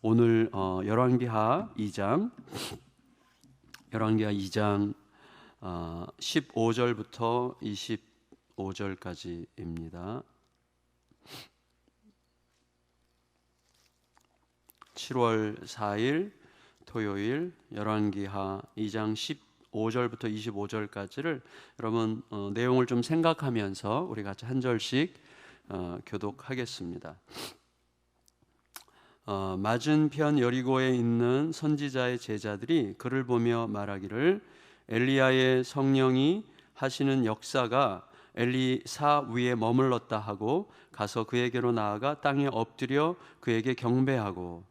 오늘 어, 열왕기하 2장 열왕기하 2장 어, 15절부터 25절까지입니다. 7월 4일 토요일 열왕기하 2장 15절부터 25절까지를 여러분 어, 내용을 좀 생각하면서 우리 같이 한 절씩 어, 교독하겠습니다. 어, 맞은편 여리고에 있는 선지자의 제자들이 그를 보며 말하기를 엘리야의 성령이 하시는 역사가 엘리사 위에 머물렀다 하고 가서 그에게로 나아가 땅에 엎드려 그에게 경배하고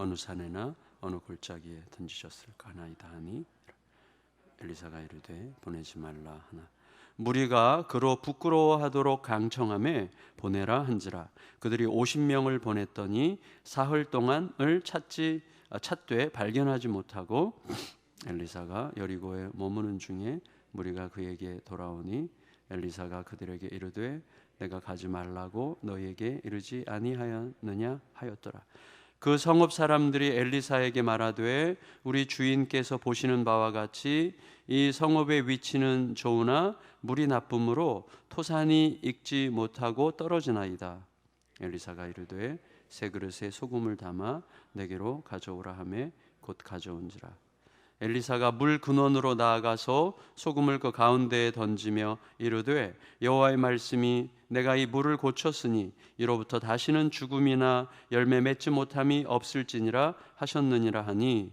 어느 산에나 어느 골짜기에 던지셨을까 하나이다 하니 엘리사가 이르되 보내지 말라 하나. 무리가 그로 부끄러워하도록 강청함에 보내라 한지라. 그들이 50명을 보냈더니 사흘 동안을 찾지 아, 찾되 발견하지 못하고 엘리사가 여리고에 머무는 중에 무리가 그에게 돌아오니 엘리사가 그들에게 이르되 내가 가지 말라고 너희에게 이르지 아니하였느냐 하였더라 그 성읍 사람들이 엘리사에게 말하되 우리 주인께서 보시는 바와 같이 이 성읍의 위치는 좋으나 물이 나쁨으로 토산이 익지 못하고 떨어지나이다. 엘리사가 이르되 새 그릇에 소금을 담아 내게로 가져오라 하매 곧 가져온지라. 엘리사가 물 근원으로 나아가서 소금을 그 가운데에 던지며 이르되 여호와의 말씀이 내가 이 물을 고쳤으니 이로부터 다시는 죽음이나 열매 맺지 못함이 없을지니라 하셨느니라 하니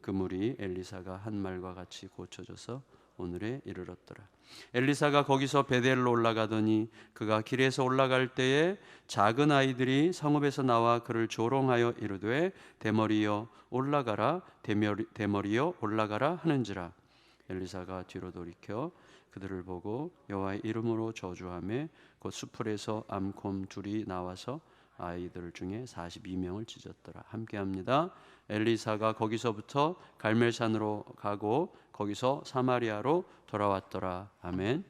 그 물이 엘리사가 한 말과 같이 고쳐져서 오늘에 이르렀더라. 엘리사가 거기서 베델로 올라가더니 그가 길에서 올라갈 때에 작은 아이들이 성읍에서 나와 그를 조롱하여 이르되 대머리여 올라가라 대머리, 대머리여 올라가라 하는지라 엘리사가 뒤로 돌이켜 그들을 보고 여호와의 이름으로 저주하며 곧 수풀에서 암콤 둘이 나와서 아이들 중에 42명을 찢었더라. 함께합니다. 엘리사가 거기서부터 갈멜산으로 가고 거기서 사마리아로 돌아왔더라. 아멘.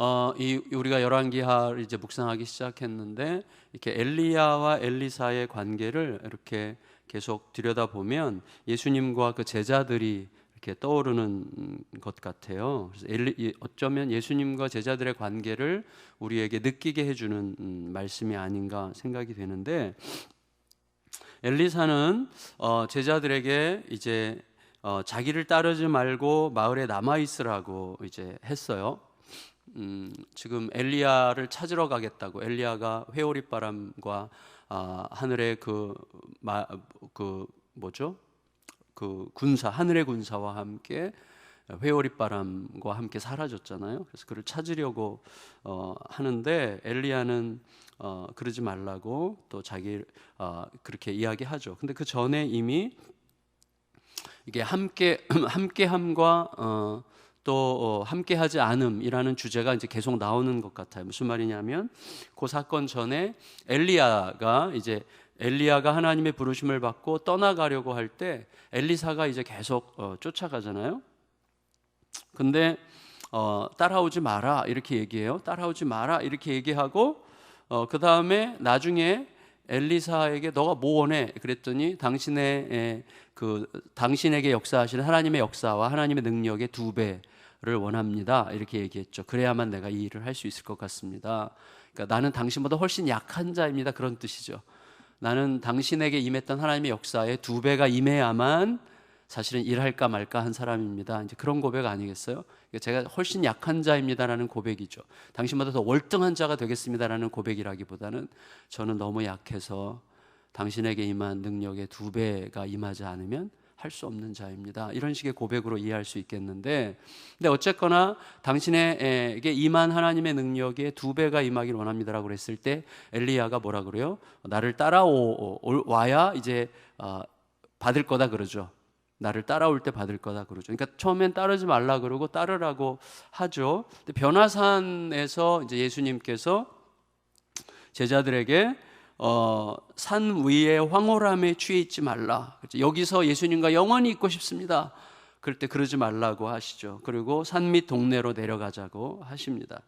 어, 이 우리가 열왕기하를 이제 묵상하기 시작했는데 이렇게 엘리야와 엘리사의 관계를 이렇게 계속 들여다 보면 예수님과 그 제자들이 이렇게 떠오르는 것 같아요. 그래서 어쩌면 예수님과 제자들의 관계를 우리에게 느끼게 해주는 음, 말씀이 아닌가 생각이 되는데 엘리사는 어, 제자들에게 이제 어, 자기를 따르지 말고 마을에 남아 있으라고 이제 했어요. 음, 지금 엘리야를 찾으러 가겠다고 엘리야가 회오리 바람과 아, 하늘의 그, 마, 그 뭐죠? 그 군사 하늘의 군사와 함께 회오리 바람과 함께 사라졌잖아요. 그래서 그를 찾으려고 어, 하는데 엘리야는 어, 그러지 말라고 또 자기 어, 그렇게 이야기하죠. 근데 그 전에 이미 이게 함께 함께함과 어, 또 어, 함께하지 않음이라는 주제가 이제 계속 나오는 것 같아요. 무슨 말이냐면 그 사건 전에 엘리야가 이제 엘리야가 하나님의 부르심을 받고 떠나가려고 할 때 엘리사가 이제 계속 어, 쫓아가잖아요. 근데 어, 따라오지 마라 이렇게 얘기해요. 따라오지 마라 이렇게 얘기하고 어, 그 다음에 나중에 엘리사에게 너가 뭐 원해? 그랬더니 당신의 그 당신에게 역사하시는 하나님의 역사와 하나님의 능력의 두 배를 원합니다. 이렇게 얘기했죠. 그래야만 내가 이 일을 할 수 있을 것 같습니다. 그러니까 나는 당신보다 훨씬 약한 자입니다. 그런 뜻이죠. 나는 당신에게 임했던 하나님의 역사에 두 배가 임해야만 사실은 일할까 말까 한 사람입니다. 이제 그런 고백 아니겠어요? 제가 훨씬 약한 자입니다라는 고백이죠. 당신보다 더 월등한 자가 되겠습니다라는 고백이라기보다는 저는 너무 약해서 당신에게 임한 능력의 두 배가 임하지 않으면 할 수 없는 자입니다. 이런 식의 고백으로 이해할 수 있겠는데, 근데 어쨌거나 당신에게 임한 하나님의 능력의 두 배가 임하기를 원합니다라고 그랬을 때 엘리야가 뭐라 그래요? 나를 따라오 와야 이제 어, 받을 거다 그러죠. 나를 따라올 때 받을 거다 그러죠. 그러니까 처음엔 따르지 말라 그러고 따르라고 하죠. 근데 변화산에서 이제 예수님께서 제자들에게 어, 산 위에 황홀함에 취해 있지 말라. 여기서 예수님과 영원히 있고 싶습니다. 그럴 때 그러지 말라고 하시죠. 그리고 산 밑 동네로 내려가자고 하십니다.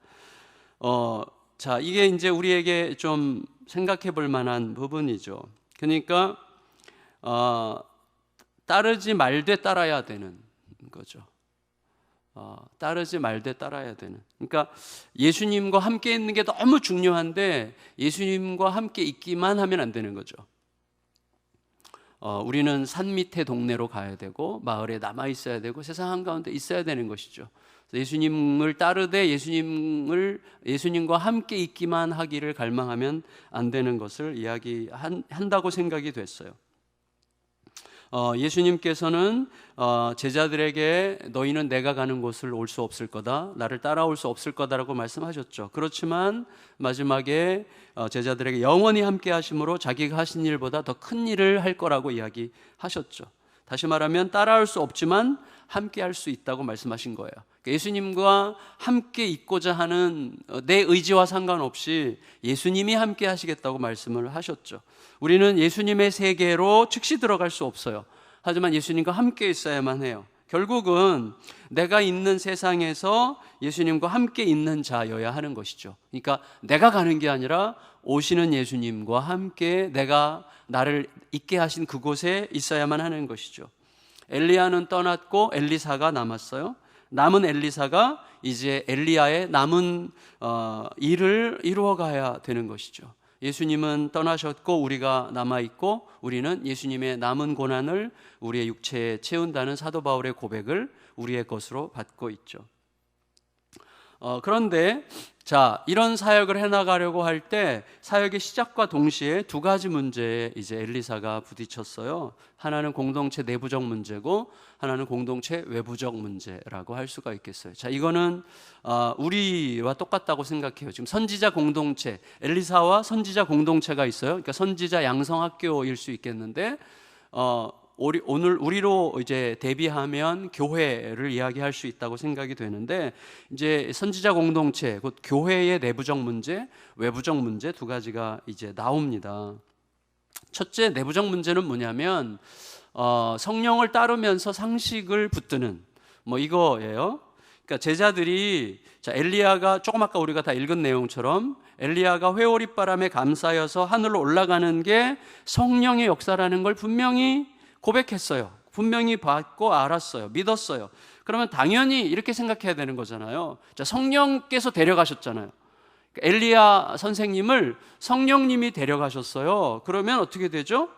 어, 자, 이게 이제 우리에게 좀 생각해 볼 만한 부분이죠. 그러니까 어, 따르지 말되 따라야 되는 거죠. 어, 따르지 말되 따라야 되는. 그러니까 예수님과 함께 있는 게 너무 중요한데 예수님과 함께 있기만 하면 안 되는 거죠. 어, 우리는 산 밑에 동네로 가야 되고 마을에 남아 있어야 되고 세상 한 가운데 있어야 되는 것이죠. 예수님을 따르되 예수님을 예수님과 함께 있기만 하기를 갈망하면 안 되는 것을 이야기한다고 생각이 됐어요. 어, 예수님께서는 어, 제자들에게 너희는 내가 가는 곳을 올 수 없을 거다, 나를 따라올 수 없을 거다라고 말씀하셨죠. 그렇지만 마지막에 어, 제자들에게 영원히 함께 하심으로 자기가 하신 일보다 더 큰 일을 할 거라고 이야기하셨죠. 다시 말하면 따라할 수 없지만 함께 할 수 있다고 말씀하신 거예요. 예수님과 함께 있고자 하는 어, 내 의지와 상관없이 예수님이 함께 하시겠다고 말씀을 하셨죠. 우리는 예수님의 세계로 즉시 들어갈 수 없어요. 하지만 예수님과 함께 있어야만 해요. 결국은 내가 있는 세상에서 예수님과 함께 있는 자여야 하는 것이죠. 그러니까 내가 가는 게 아니라 오시는 예수님과 함께 내가 나를 있게 하신 그곳에 있어야만 하는 것이죠. 엘리야는 떠났고 엘리사가 남았어요. 남은 엘리사가 이제 엘리야의 남은 어, 일을 이루어 가야 되는 것이죠. 예수님은 떠나셨고 우리가 남아 있고 우리는 예수님의 남은 고난을 우리의 육체에 채운다는 사도 바울의 고백을 우리의 것으로 받고 있죠. 어, 그런데 자 이런 사역을 해나가려고 할 때 사역의 시작과 동시에 두 가지 문제에 이제 엘리사가 부딪혔어요. 하나는 공동체 내부적 문제고 하나는 공동체 외부적 문제라고 할 수가 있겠어요. 자 이거는 어, 우리와 똑같다고 생각해요. 지금 선지자 공동체 엘리사와 선지자 공동체가 있어요. 그러니까 선지자 양성학교일 수 있겠는데 어, 우리, 오늘 우리로 이제 대비하면 교회를 이야기할 수 있다고 생각이 되는데 이제 선지자 공동체 곧 교회의 내부적 문제, 외부적 문제 두 가지가 이제 나옵니다. 첫째 내부적 문제는 뭐냐면 어, 성령을 따르면서 상식을 붙드는 뭐 이거예요. 그러니까 제자들이 자 엘리야가 조금 아까 우리가 다 읽은 내용처럼 엘리야가 회오리 바람에 감싸여서 하늘로 올라가는 게 성령의 역사라는 걸 분명히 고백했어요. 분명히 봤고 알았어요. 믿었어요. 그러면 당연히 이렇게 생각해야 되는 거잖아요. 자, 성령께서 데려가셨잖아요. 그러니까 엘리야 선생님을 성령님이 데려가셨어요. 그러면 어떻게 되죠?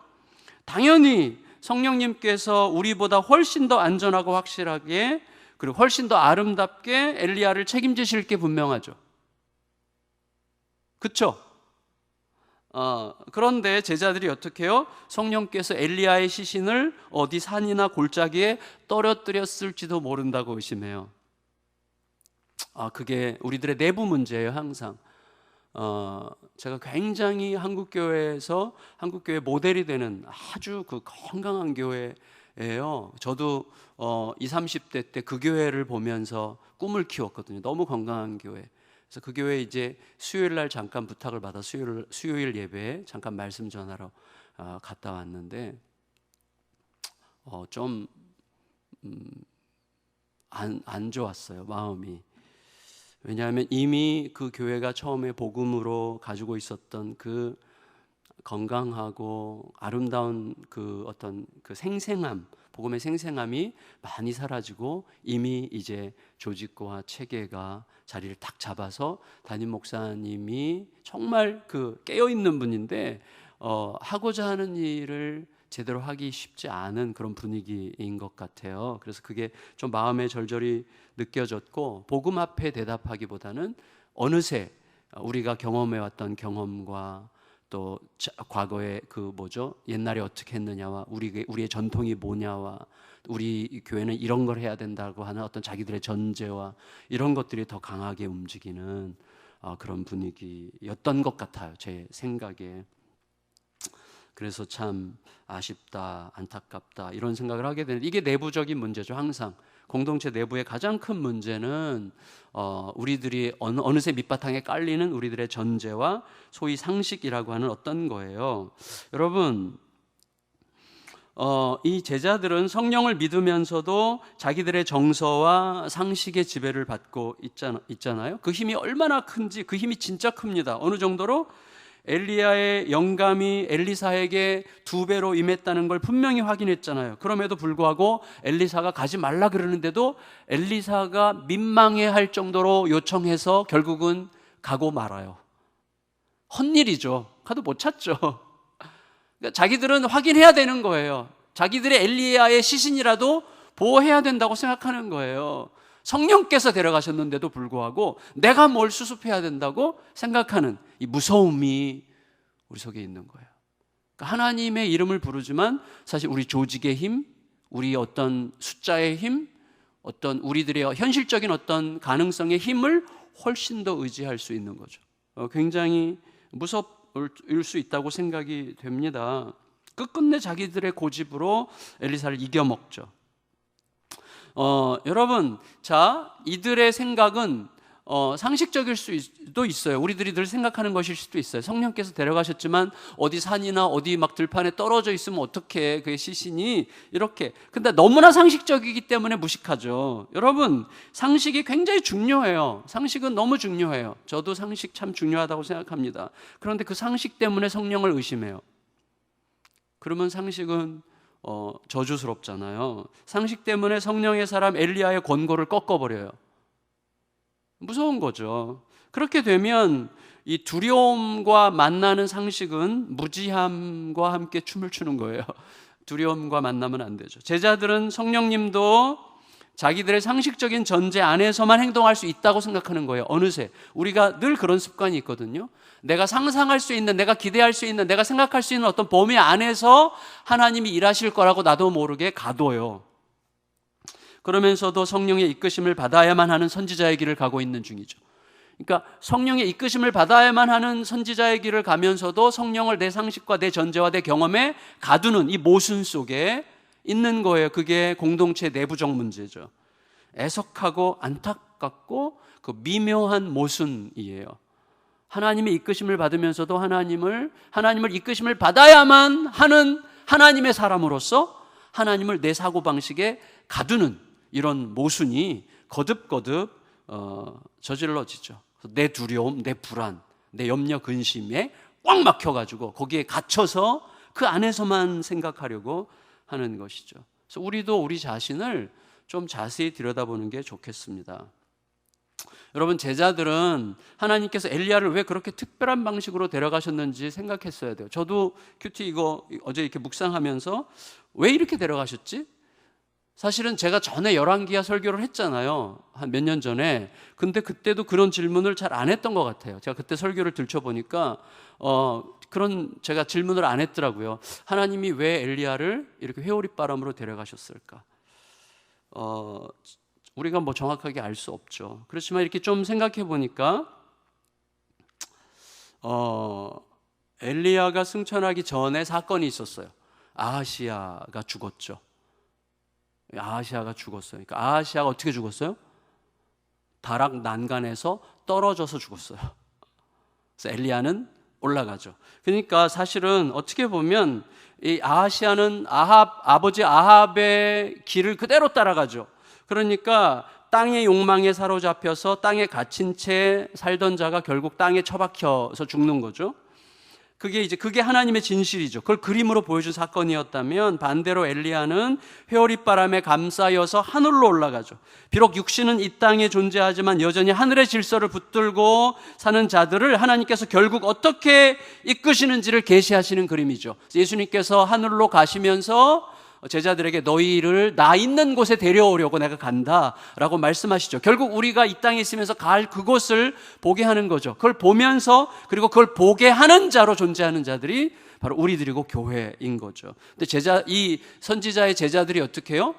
당연히 성령님께서 우리보다 훨씬 더 안전하고 확실하게 그리고 훨씬 더 아름답게 엘리야를 책임지실 게 분명하죠. 그쵸? 어, 그런데 제자들이 어떻게 해요? 성령께서 엘리야의 시신을 어디 산이나 골짜기에 떨어뜨렸을지도 모른다고 의심해요. 아, 그게 우리들의 내부 문제예요, 항상. 어, 제가 굉장히 한국교회에서 한국교회 모델이 되는 아주 그 건강한 교회예요. 저도 어, 20, 30대 때 그 교회를 보면서 꿈을 키웠거든요. 너무 건강한 교회. 그래서 그 교회 이제 수요일 날 잠깐 부탁을 받아 수요일 수요일 예배에 잠깐 말씀 전하러 어, 갔다 왔는데 어, 좀안 음, 안 좋았어요 마음이. 왜냐하면 이미 그 교회가 처음에 복음으로 가지고 있었던 그 건강하고 아름다운 그 어떤 그 생생함 복음의 생생함이 많이 사라지고 이미 이제 조직과 체계가 자리를 딱 잡아서 담임 목사님이 정말 그 깨어 있는 분인데 어, 하고자 하는 일을 제대로 하기 쉽지 않은 그런 분위기인 것 같아요. 그래서 그게 좀 마음에 절절히 느껴졌고 복음 앞에 대답하기보다는 어느새 우리가 경험해 왔던 경험과 또 과거에 그 뭐죠 옛날에 어떻게 했느냐와 우리 우리의 전통이 뭐냐와 우리 교회는 이런 걸 해야 된다고 하는 어떤 자기들의 전제와 이런 것들이 더 강하게 움직이는 어, 그런 분위기였던 것 같아요 제 생각에 그래서 참 아쉽다, 안타깝다 이런 생각을 하게 되는 이게 내부적인 문제죠. 항상 공동체 내부의 가장 큰 문제는 어, 우리들이 어느, 어느새 밑바탕에 깔리는 우리들의 전제와 소위 상식이라고 하는 어떤 거예요. 여러분 어, 이 제자들은 성령을 믿으면서도 자기들의 정서와 상식의 지배를 받고 있잖아, 있잖아요. 그 힘이 얼마나 큰지 그 힘이 진짜 큽니다. 어느 정도로 엘리야의 영감이 엘리사에게 두 배로 임했다는 걸 분명히 확인했잖아요. 그럼에도 불구하고 엘리사가 가지 말라 그러는데도 엘리사가 민망해 할 정도로 요청해서 결국은 가고 말아요. 헛일이죠. 가도 못 찾죠. 그러니까 자기들은 확인해야 되는 거예요. 자기들의 엘리야의 시신이라도 보호해야 된다고 생각하는 거예요. 성령께서 데려가셨는데도 불구하고 내가 뭘 수습해야 된다고 생각하는 이 무서움이 우리 속에 있는 거예요. 그러니까 하나님의 이름을 부르지만 사실 우리 조직의 힘, 우리 어떤 숫자의 힘, 어떤 우리들의 현실적인 어떤 가능성의 힘을 훨씬 더 의지할 수 있는 거죠. 어, 굉장히 무섭을 수 있다고 생각이 됩니다. 끝끝내 자기들의 고집으로 엘리사를 이겨먹죠. 어, 여러분, 자, 이들의 생각은 어, 상식적일 수도 있어요. 우리들이 늘 생각하는 것일 수도 있어요. 성령께서 데려가셨지만 어디 산이나 어디 막 들판에 떨어져 있으면 어떻게 그의 시신이 이렇게. 근데 너무나 상식적이기 때문에 무식하죠. 여러분, 상식이 굉장히 중요해요. 상식은 너무 중요해요. 저도 상식 참 중요하다고 생각합니다. 그런데 그 상식 때문에 성령을 의심해요. 그러면 상식은 어, 저주스럽잖아요. 상식 때문에 성령의 사람 엘리야의 권고를 꺾어버려요. 무서운 거죠. 그렇게 되면 이 두려움과 만나는 상식은 무지함과 함께 춤을 추는 거예요. 두려움과 만나면 안 되죠. 제자들은 성령님도 자기들의 상식적인 전제 안에서만 행동할 수 있다고 생각하는 거예요. 어느새 우리가 늘 그런 습관이 있거든요. 내가 상상할 수 있는, 내가 기대할 수 있는, 내가 생각할 수 있는 어떤 범위 안에서 하나님이 일하실 거라고 나도 모르게 가둬요. 그러면서도 성령의 이끄심을 받아야만 하는 선지자의 길을 가고 있는 중이죠. 그러니까 성령의 이끄심을 받아야만 하는 선지자의 길을 가면서도 성령을 내 상식과 내 전제와 내 경험에 가두는 이 모순 속에 있는 거예요. 그게 공동체 내부적 문제죠. 애석하고 안타깝고 그 미묘한 모순이에요. 하나님의 이끄심을 받으면서도 하나님을 하나님을 이끄심을 받아야만 하는 하나님의 사람으로서 하나님을 내 사고 방식에 가두는 이런 모순이 거듭거듭 어, 저질러지죠. 내 두려움, 내 불안, 내 염려, 근심에 꽉 막혀가지고 거기에 갇혀서 그 안에서만 생각하려고 하는 것이죠. 그래서 우리도 우리 자신을 좀 자세히 들여다보는 게 좋겠습니다. 여러분 제자들은 하나님께서 엘리야를 왜 그렇게 특별한 방식으로 데려가셨는지 생각했어야 돼요. 저도 큐티 이거 어제 이렇게 묵상하면서 왜 이렇게 데려가셨지? 사실은 제가 전에 열왕기야 설교를 했잖아요. 한 몇 년 전에. 근데 그때도 그런 질문을 잘 안 했던 것 같아요. 제가 그때 설교를 들춰보니까, 어, 그런 제가 질문을 안 했더라고요. 하나님이 왜 엘리야를 이렇게 회오리 바람으로 데려가셨을까? 어, 우리가 뭐 정확하게 알 수 없죠. 그렇지만 이렇게 좀 생각해 보니까, 어, 엘리야가 승천하기 전에 사건이 있었어요. 아하시아가 죽었죠. 아하시아가 죽었어요. 그러니까 아하시아가 어떻게 죽었어요? 다락 난간에서 떨어져서 죽었어요. 그래서 엘리야는 올라가죠. 그러니까 사실은 어떻게 보면 이 아하시아는 아합 아버지 아합의 길을 그대로 따라가죠. 그러니까 땅의 욕망에 사로잡혀서 땅에 갇힌 채 살던 자가 결국 땅에 처박혀서 죽는 거죠. 그게 이제 그게 하나님의 진실이죠. 그걸 그림으로 보여준 사건이었다면 반대로 엘리야는 회오리 바람에 감싸여서 하늘로 올라가죠. 비록 육신은 이 땅에 존재하지만 여전히 하늘의 질서를 붙들고 사는 자들을 하나님께서 결국 어떻게 이끄시는지를 계시하시는 그림이죠. 예수님께서 하늘로 가시면서 제자들에게 너희를 나 있는 곳에 데려오려고 내가 간다라고 말씀하시죠. 결국 우리가 이 땅에 있으면서 갈 그곳을 보게 하는 거죠. 그걸 보면서 그리고 그걸 보게 하는 자로 존재하는 자들이 바로 우리들이고 교회인 거죠. 근데 제자 이 선지자의 제자들이 어떻게 해요?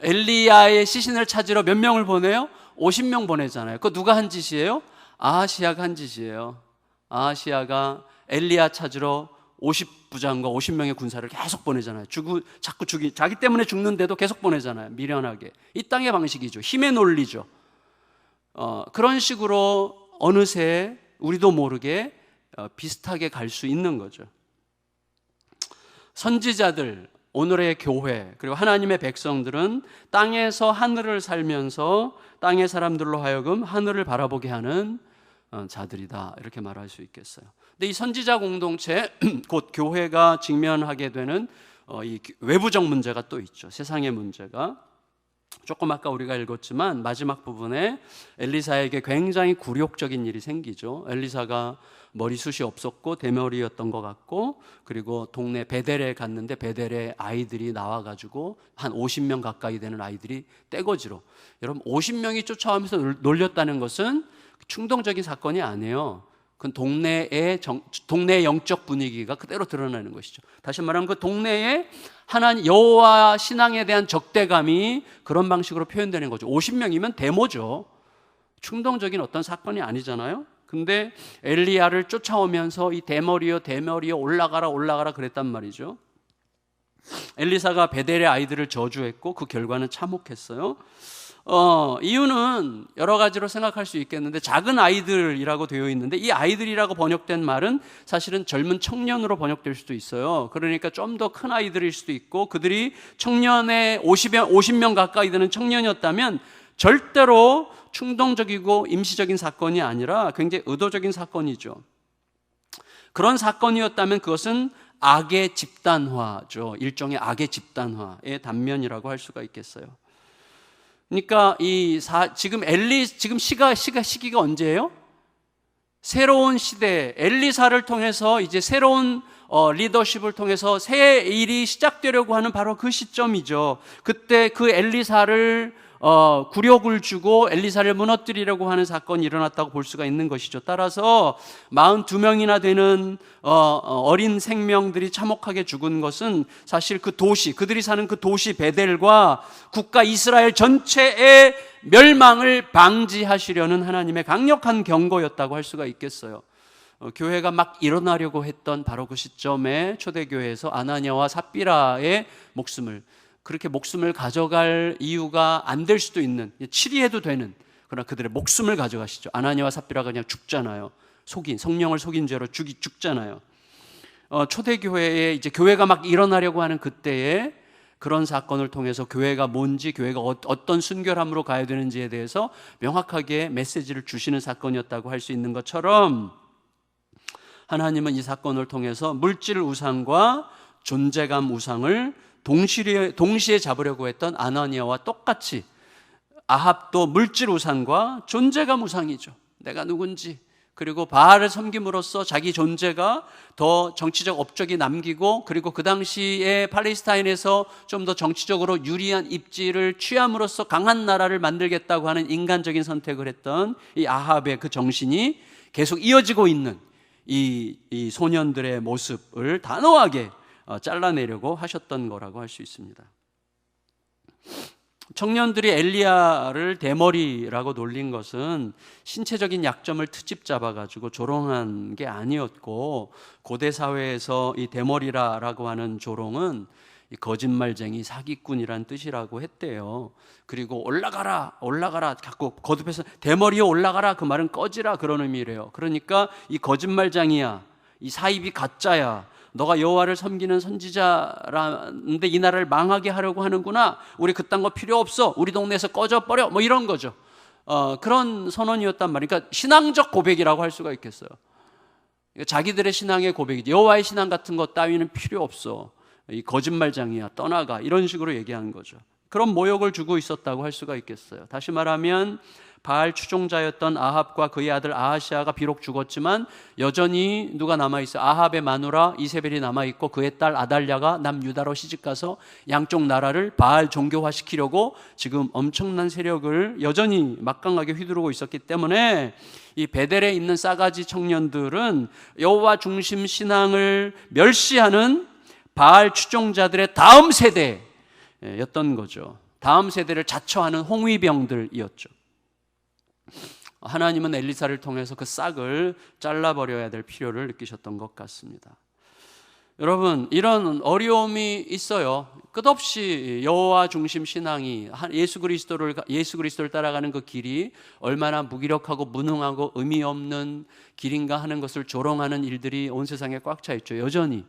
엘리야의 시신을 찾으러 몇 명을 보내요? 50명 보내잖아요. 그 누가 한 짓이에요? 아하시아가 한 짓이에요. 아하시아가 엘리야 찾으러 50부장과 50명의 군사를 계속 보내잖아요. 죽고 자꾸 죽이 자기 때문에 죽는데도 계속 보내잖아요. 미련하게. 이 땅의 방식이죠. 힘의 논리죠. 어, 그런 식으로 어느새 우리도 모르게 어, 비슷하게 갈 수 있는 거죠. 선지자들, 오늘의 교회, 그리고 하나님의 백성들은 땅에서 하늘을 살면서 땅의 사람들로 하여금 하늘을 바라보게 하는 어, 자들이다. 이렇게 말할 수 있겠어요. 근데 이 선지자 공동체, 곧 교회가 직면하게 되는 어, 이 외부적 문제가 또 있죠. 세상의 문제가. 조금 아까 우리가 읽었지만 마지막 부분에 엘리사에게 굉장히 굴욕적인 일이 생기죠. 엘리사가 머리숱이 없었고 대머리였던 것 같고 그리고 동네 베델에 갔는데 베델에 아이들이 나와 가지고 한 50명 가까이 되는 아이들이 떼거지로 여러분 50명이 쫓아오면서 놀렸다는 것은 충동적인 사건이 아니에요. 그 동네의 정, 동네의 영적 분위기가 그대로 드러나는 것이죠. 다시 말하면 그 동네에 하나님 여호와 신앙에 대한 적대감이 그런 방식으로 표현되는 거죠. 50명이면 데모죠. 충동적인 어떤 사건이 아니잖아요. 근데 엘리야를 쫓아오면서 이 대머리여 대머리여 올라가라 올라가라 그랬단 말이죠. 엘리사가 베델의 아이들을 저주했고 그 결과는 참혹했어요. 어, 이유는 여러 가지로 생각할 수 있겠는데 작은 아이들이라고 되어 있는데 이 아이들이라고 번역된 말은 사실은 젊은 청년으로 번역될 수도 있어요. 그러니까 좀 더 큰 아이들일 수도 있고 그들이 청년의 50명, 50명 가까이 되는 청년이었다면 절대로 충동적이고 임시적인 사건이 아니라 굉장히 의도적인 사건이죠. 그런 사건이었다면 그것은 악의 집단화죠. 일종의 악의 집단화의 단면이라고 할 수가 있겠어요. 그러니까 이 사, 지금 엘리 지금 시가 시가 시기가 언제예요? 새로운 시대 엘리사를 통해서 이제 새로운 어, 리더십을 통해서 새 일이 시작되려고 하는 바로 그 시점이죠. 그때 그 엘리사를 어, 굴욕을 주고 엘리사를 무너뜨리려고 하는 사건이 일어났다고 볼 수가 있는 것이죠. 따라서 42명이나 되는 어, 어, 어린 생명들이 참혹하게 죽은 것은 사실 그 도시, 그들이 사는 그 도시 베델과 국가 이스라엘 전체의 멸망을 방지하시려는 하나님의 강력한 경고였다고 할 수가 있겠어요. 어, 교회가 막 일어나려고 했던 바로 그 시점에 초대교회에서 아나니아와 삽비라의 목숨을 그렇게 목숨을 가져갈 이유가 안 될 수도 있는 치리해도 되는 그러나 그들의 목숨을 가져가시죠. 아나니와 삽비라가 그냥 죽잖아요. 속인 성령을 속인 죄로 죽이 죽잖아요. 어, 초대교회에 이제 교회가 막 일어나려고 하는 그때에 그런 사건을 통해서 교회가 뭔지 교회가 어, 어떤 순결함으로 가야 되는지에 대해서 명확하게 메시지를 주시는 사건이었다고 할 수 있는 것처럼 하나님은 이 사건을 통해서 물질 우상과 존재감 우상을 동시에, 동시에 잡으려고 했던 아나니아와 똑같이 아합도 물질 우상과 존재감 우상이죠. 내가 누군지 그리고 바알을 섬김으로써 자기 존재가 더 정치적 업적이 남기고 그리고 그 당시에 팔레스타인에서 좀 더 정치적으로 유리한 입지를 취함으로써 강한 나라를 만들겠다고 하는 인간적인 선택을 했던 이 아합의 그 정신이 계속 이어지고 있는 이, 이 소년들의 모습을 단호하게 어, 잘라내려고 하셨던 거라고 할 수 있습니다. 청년들이 엘리야를 대머리라고 놀린 것은 신체적인 약점을 트집 잡아가지고 조롱한 게 아니었고 고대 사회에서 이 대머리라라고 하는 조롱은 거짓말쟁이 사기꾼이란 뜻이라고 했대요. 그리고 올라가라, 올라가라, 자꾸 거듭해서 대머리에 올라가라 그 말은 꺼지라 그런 의미래요. 그러니까 이 거짓말장이야, 이 사입이 가짜야, 너가 여호와를 섬기는 선지자라는데 이 나라를 망하게 하려고 하는구나. 우리 그딴 거 필요 없어. 우리 동네에서 꺼져 버려. 뭐 이런 거죠. 어, 그런 선언이었단 말이니까 그러니까 신앙적 고백이라고 할 수가 있겠어요. 자기들의 신앙의 고백이지. 여호와의 신앙 같은 것 따위는 필요 없어. 이 거짓말장이야. 떠나가. 이런 식으로 얘기하는 거죠. 그런 모욕을 주고 있었다고 할 수가 있겠어요. 다시 말하면 바알 추종자였던 아합과 그의 아들 아하시아가 비록 죽었지만 여전히 누가 남아 있어? 아합의 마누라 이세벨이 남아 있고 그의 딸 아달랴가 남유다로 시집 가서 양쪽 나라를 바알 종교화시키려고 지금 엄청난 세력을 여전히 막강하게 휘두르고 있었기 때문에 이 베델에 있는 싸가지 청년들은 여호와 중심 신앙을 멸시하는 바알 추종자들의 다음 세대였던 거죠. 다음 세대를 자처하는 홍위병들이었죠. 하나님은 엘리사를 통해서 그 싹을 잘라버려야 될 필요를 느끼셨던 것 같습니다. 여러분 이런 어려움이 있어요. 끝없이 여호와 중심 신앙이 한- 예수 그리스도를 예수 그리스도를 따라가는 그 길이 얼마나 무기력하고 무능하고 의미 없는 길인가 하는 것을 조롱하는 일들이 온 세상에 꽉 차 있죠. 여전히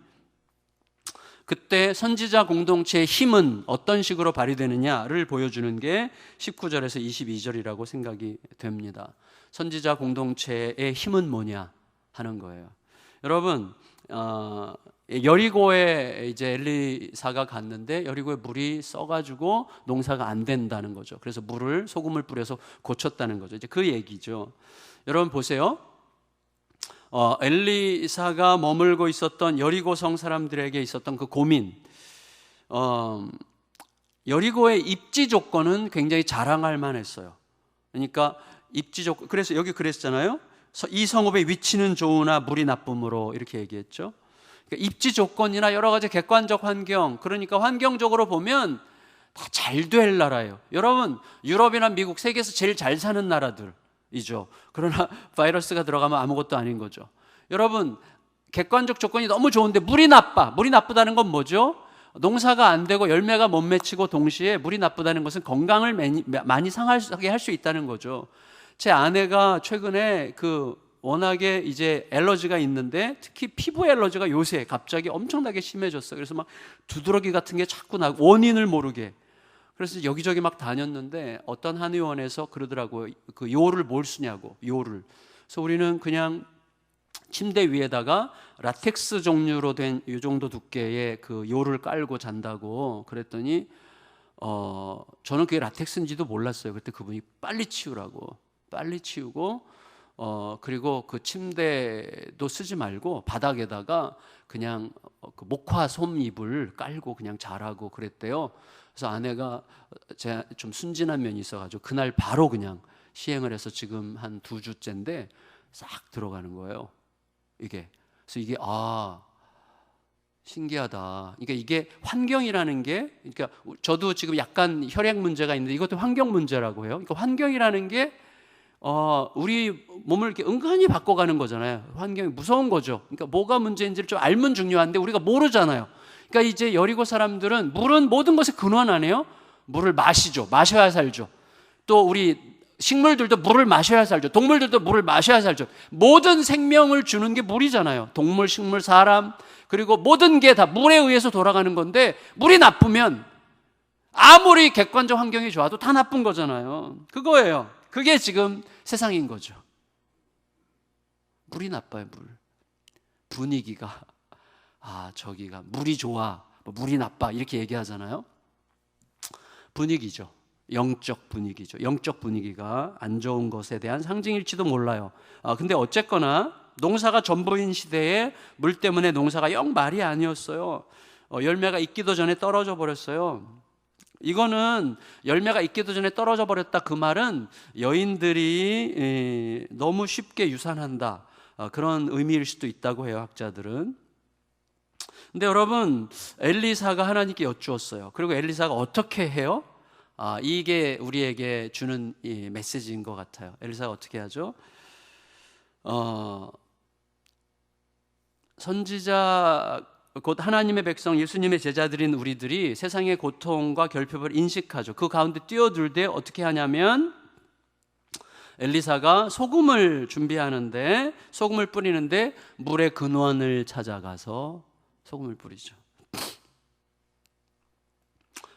그때 선지자 공동체의 힘은 어떤 식으로 발휘되느냐를 보여주는 게 19절에서 22절이라고 생각이 됩니다. 선지자 공동체의 힘은 뭐냐 하는 거예요. 여러분, 어, 여리고에 이제 엘리사가 갔는데 여리고에 물이 써가지고 농사가 안 된다는 거죠. 그래서 물을 소금을 뿌려서 고쳤다는 거죠. 이제 그 얘기죠. 여러분 보세요. 어, 엘리사가 머물고 있었던 여리고성 사람들에게 있었던 그 고민. 어, 여리고의 입지 조건은 굉장히 자랑할 만했어요. 그러니까 입지 조건. 그래서 여기 그랬잖아요. 서- 이 성읍의 위치는 좋으나 물이 나쁨으로 이렇게 얘기했죠. 그러니까 입지 조건이나 여러 가지 객관적 환경. 그러니까 환경적으로 보면 다 잘 될 나라예요. 여러분 유럽이나 미국 세계에서 제일 잘 사는 나라들이죠. 그러나 바이러스가 들어가면 아무것도 아닌 거죠. 여러분 객관적 조건이 너무 좋은데 물이 나빠. 물이 나쁘다는 건 뭐죠? 농사가 안 되고 열매가 못 맺히고 동시에 물이 나쁘다는 것은 건강을 많이 상하게 할 수 있다는 거죠. 제 아내가 최근에 그 워낙에 이제 엘러지가 있는데 특히 피부 엘러지가 요새 갑자기 엄청나게 심해졌어요. 그래서 막 두드러기 같은 게 자꾸 나고 원인을 모르게. 그래서 여기저기 막 다녔는데 어떤 한의원에서 그러더라고요. 그 요를 뭘 쓰냐고 요를. 그래서 우리는 그냥 침대 위에다가 라텍스 종류로 된 이 정도 두께의 그 요를 깔고 잔다고 그랬더니 어 저는 그게 라텍스인지도 몰랐어요. 그때 그분이 빨리 치우라고 빨리 치우고 어 그리고 그 침대도 쓰지 말고 바닥에다가 그냥 어, 그 목화 솜 이불 깔고 그냥 자라고 그랬대요. 그래서 아내가 제가 좀 순진한 면이 있어가지고 그날 바로 그냥 시행을 해서 지금 한 두 주째인데 싹 들어가는 거예요. 이게 그래서 이게 아 신기하다. 그러니까 이게 환경이라는 게 그러니까 저도 지금 약간 혈액 문제가 있는데 이것도 환경 문제라고 해요. 그러니까 환경이라는 게 어, 우리 몸을 이렇게 은근히 바꿔가는 거잖아요. 환경이 무서운 거죠. 그러니까 뭐가 문제인지를 좀 알면 중요한데 우리가 모르잖아요. 그러니까 이제 여리고 사람들은 물은 모든 것의 근원 아니에요? 물을 마시죠. 마셔야 살죠. 또 우리 식물들도 물을 마셔야 살죠. 동물들도 물을 마셔야 살죠. 모든 생명을 주는 게 물이잖아요. 동물, 식물, 사람, 그리고 모든 게 다 물에 의해서 돌아가는 건데 물이 나쁘면 아무리 객관적 환경이 좋아도 다 나쁜 거잖아요. 그거예요. 그게 지금 세상인 거죠. 물이 나빠요, 물. 분위기가 아, 저기가 물이 좋아, 뭐 물이 나빠 이렇게 얘기하잖아요. 분위기죠. 영적 분위기죠. 영적 분위기가 안 좋은 것에 대한 상징일지도 몰라요. 아, 근데 어쨌거나 농사가 전부인 시대에 물 때문에 농사가 영 말이 아니었어요. 어, 열매가 있기도 전에 떨어져 버렸어요. 이거는 열매가 있기도 전에 떨어져 버렸다 그 말은 여인들이 에, 너무 쉽게 유산한다 어, 그런 의미일 수도 있다고 해요 학자들은. 근데 여러분 엘리사가 하나님께 여쭈었어요. 그리고 엘리사가 어떻게 해요? 아, 이게 우리에게 주는 이 메시지인 것 같아요. 엘리사가 어떻게 하죠? 어, 선지자 곧 하나님의 백성 예수님의 제자들인 우리들이 세상의 고통과 결핍을 인식하죠. 그 가운데 뛰어들 때 어떻게 하냐면 엘리사가 소금을 준비하는데 소금을 뿌리는데 물의 근원을 찾아가서 소금을 뿌리죠.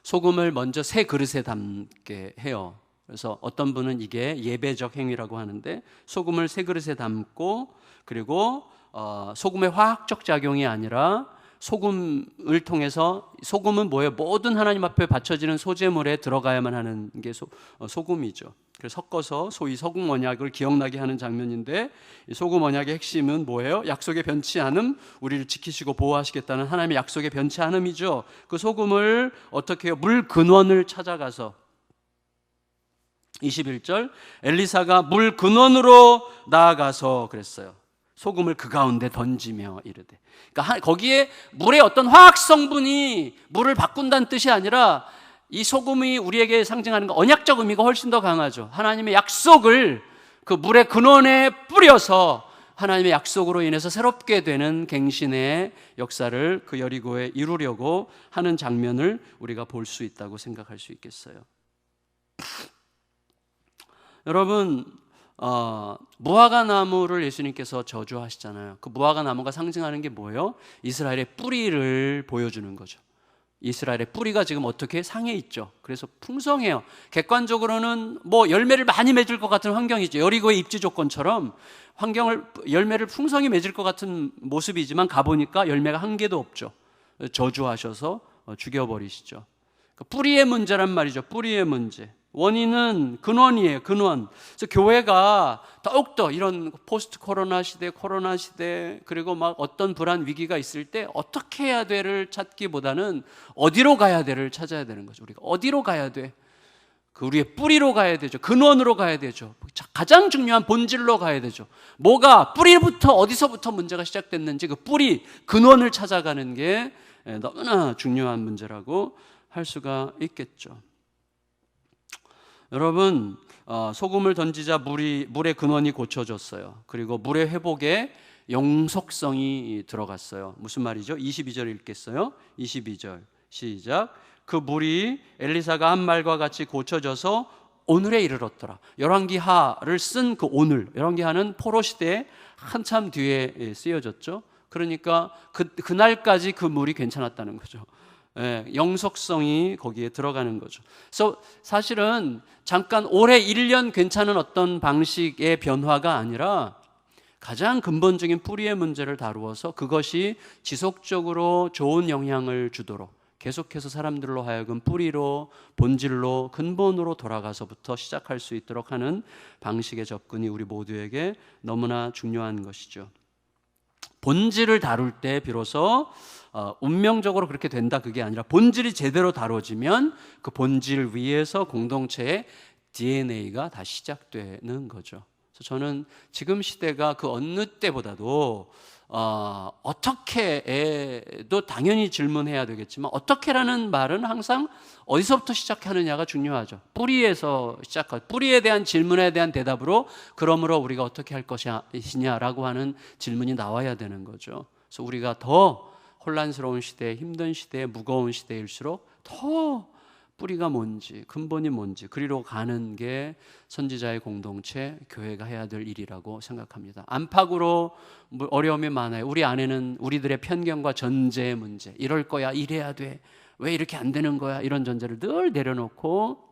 소금을 먼저 새 그릇에 담게 해요. 그래서 어떤 분은 이게 예배적 행위라고 하는데 소금을 새 그릇에 담고 그리고 어, 소금의 화학적 작용이 아니라 소금을 통해서 소금은 뭐예요? 모든 하나님 앞에 바쳐지는 소재물에 들어가야만 하는 게 소, 어, 소금이죠. 그래서 섞어서 소위 소금 언약을 기억나게 하는 장면인데 이 소금 언약의 핵심은 뭐예요? 약속의 변치 않음, 우리를 지키시고 보호하시겠다는 하나님의 약속의 변치 않음이죠. 그 소금을 어떻게 해요? 물 근원을 찾아가서 21절 엘리사가 물 근원으로 나아가서 그랬어요. 소금을 그 가운데 던지며 이르되. 그러니까 거기에 물의 어떤 화학 성분이 물을 바꾼다는 뜻이 아니라 이 소금이 우리에게 상징하는 거 언약적 의미가 훨씬 더 강하죠. 하나님의 약속을 그 물의 근원에 뿌려서 하나님의 약속으로 인해서 새롭게 되는 갱신의 역사를 그 여리고에 이루려고 하는 장면을 우리가 볼 수 있다고 생각할 수 있겠어요. 여러분 어, 무화과 나무를 예수님께서 저주하시잖아요. 그 무화과 나무가 상징하는 게 뭐예요? 이스라엘의 뿌리를 보여주는 거죠. 이스라엘의 뿌리가 지금 어떻게 상해 있죠. 그래서 풍성해요. 객관적으로는 뭐 열매를 많이 맺을 것 같은 환경이죠. 여리고의 입지 조건처럼 환경을 열매를 풍성히 맺을 것 같은 모습이지만 가보니까 열매가 한 개도 없죠. 저주하셔서 어, 죽여버리시죠. 그러니까 뿌리의 문제란 말이죠. 뿌리의 문제. 원인은 근원이에요. 근원. 그래서 교회가 더욱더 이런 포스트 코로나 시대, 코로나 시대, 그리고 막 어떤 불안 위기가 있을 때 어떻게 해야 돼를 찾기보다는 어디로 가야 돼를 찾아야 되는 거죠. 우리가 어디로 가야 돼? 그 우리의 뿌리로 가야 되죠. 근원으로 가야 되죠. 가장 중요한 본질로 가야 되죠. 뭐가 뿌리부터 어디서부터 문제가 시작됐는지 그 뿌리, 근원을 찾아가는 게 너무나 중요한 문제라고 할 수가 있겠죠. 여러분 어, 소금을 던지자 물이 물의 근원이 고쳐졌어요. 그리고 물의 회복에 영속성이 들어갔어요. 무슨 말이죠? 22절 읽겠어요. 22절 시작. 그 물이 엘리사가 한 말과 같이 고쳐져서 오늘에 이르렀더라. 열왕기하를 쓴 그 오늘, 열왕기하는 포로 시대에 한참 뒤에 쓰여졌죠. 그러니까 그 그날까지 그 물이 괜찮았다는 거죠. 예, 영속성이 거기에 들어가는 거죠. 그래서 사실은 잠깐 올해 1년 괜찮은 어떤 방식의 변화가 아니라 가장 근본적인 뿌리의 문제를 다루어서 그것이 지속적으로 좋은 영향을 주도록 계속해서 사람들로 하여금 뿌리로 본질로 근본으로 돌아가서부터 시작할 수 있도록 하는 방식의 접근이 우리 모두에게 너무나 중요한 것이죠. 본질을 다룰 때 비로소 어, 운명적으로 그렇게 된다 그게 아니라 본질이 제대로 다뤄지면 그 본질 위에서 공동체의 DNA가 다 시작되는 거죠. 그래서 저는 지금 시대가 그 어느 때보다도 어, 어떻게도 당연히 질문해야 되겠지만 어떻게라는 말은 항상 어디서부터 시작하느냐가 중요하죠. 뿌리에서 시작하 뿌리에 대한 질문에 대한 대답으로 그러므로 우리가 어떻게 할 것이냐라고 하는 질문이 나와야 되는 거죠. 그래서 우리가 더 혼란스러운 시대, 힘든 시대, 무거운 시대일수록 더 뿌리가 뭔지, 근본이 뭔지, 그리로 가는 게 선지자의 공동체, 교회가 해야 될 일이라고 생각합니다. 안팎으로 어려움이 많아요. 우리 안에는 우리들의 편견과 전제의 문제, 이럴 거야, 이래야 돼. 왜 이렇게 안 되는 거야? 이런 전제를 늘 내려놓고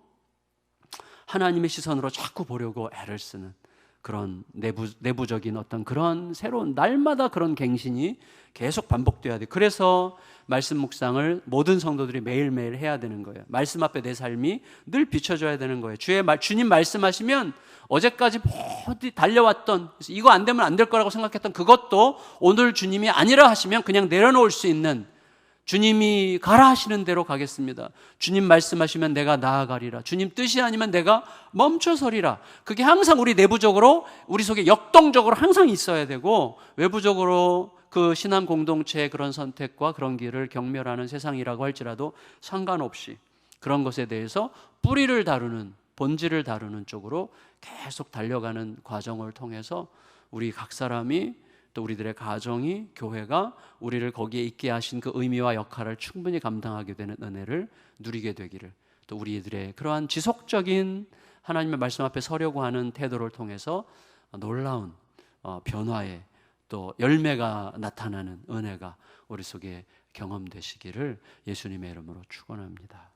하나님의 시선으로 자꾸 보려고 애를 쓰는 그런 내부, 내부적인 어떤 그런 새로운 날마다 그런 갱신이 계속 반복돼야 돼. 그래서 말씀 묵상을 모든 성도들이 매일매일 해야 되는 거예요. 말씀 앞에 내 삶이 늘 비춰져야 되는 거예요. 주의 말, 주님 말씀하시면 어제까지 어디 달려왔던 이거 안 되면 안 될 거라고 생각했던 그것도 오늘 주님이 아니라 하시면 그냥 내려놓을 수 있는 주님이 가라 하시는 대로 가겠습니다. 주님 말씀하시면 내가 나아가리라. 주님 뜻이 아니면 내가 멈춰서리라. 그게 항상 우리 내부적으로 우리 속에 역동적으로 항상 있어야 되고 외부적으로 그 신앙 공동체의 그런 선택과 그런 길을 경멸하는 세상이라고 할지라도 상관없이 그런 것에 대해서 뿌리를 다루는 본질을 다루는 쪽으로 계속 달려가는 과정을 통해서 우리 각 사람이 또 우리들의 가정이 교회가 우리를 거기에 있게 하신 그 의미와 역할을 충분히 감당하게 되는 은혜를 누리게 되기를 또 우리들의 그러한 지속적인 하나님의 말씀 앞에 서려고 하는 태도를 통해서 놀라운 어, 변화의 또 열매가 나타나는 은혜가 우리 속에 경험되시기를 예수님의 이름으로 축원합니다.